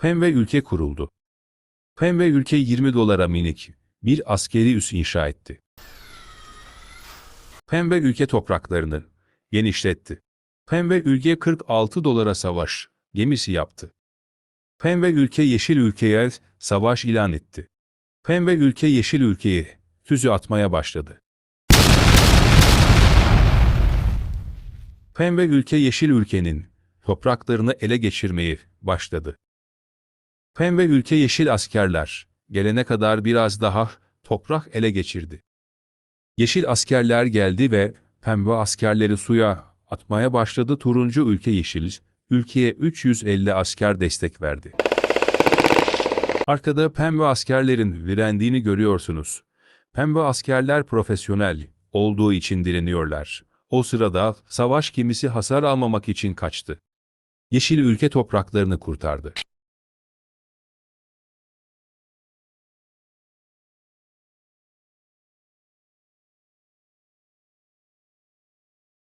Pembe ülke kuruldu. Pembe ülke 20 dolara minik bir askeri üs inşa etti. Pembe ülke topraklarını genişletti. Pembe ülke 46 dolara savaş gemisi yaptı. Pembe ülke yeşil ülkeye savaş ilan etti. Pembe ülke yeşil ülkeyi füze atmaya başladı. Pembe ülke yeşil ülkenin topraklarını ele geçirmeyi başladı. Pembe ülke yeşil askerler gelene kadar biraz daha toprak ele geçirdi. Yeşil askerler geldi ve pembe askerleri suya atmaya başladı. Turuncu ülke yeşil ülkeye 350 asker destek verdi. Arkada pembe askerlerin direndiğini görüyorsunuz. Pembe askerler profesyonel olduğu için direniyorlar. O sırada savaş gemisi hasar almamak için kaçtı. Yeşil ülke topraklarını kurtardı.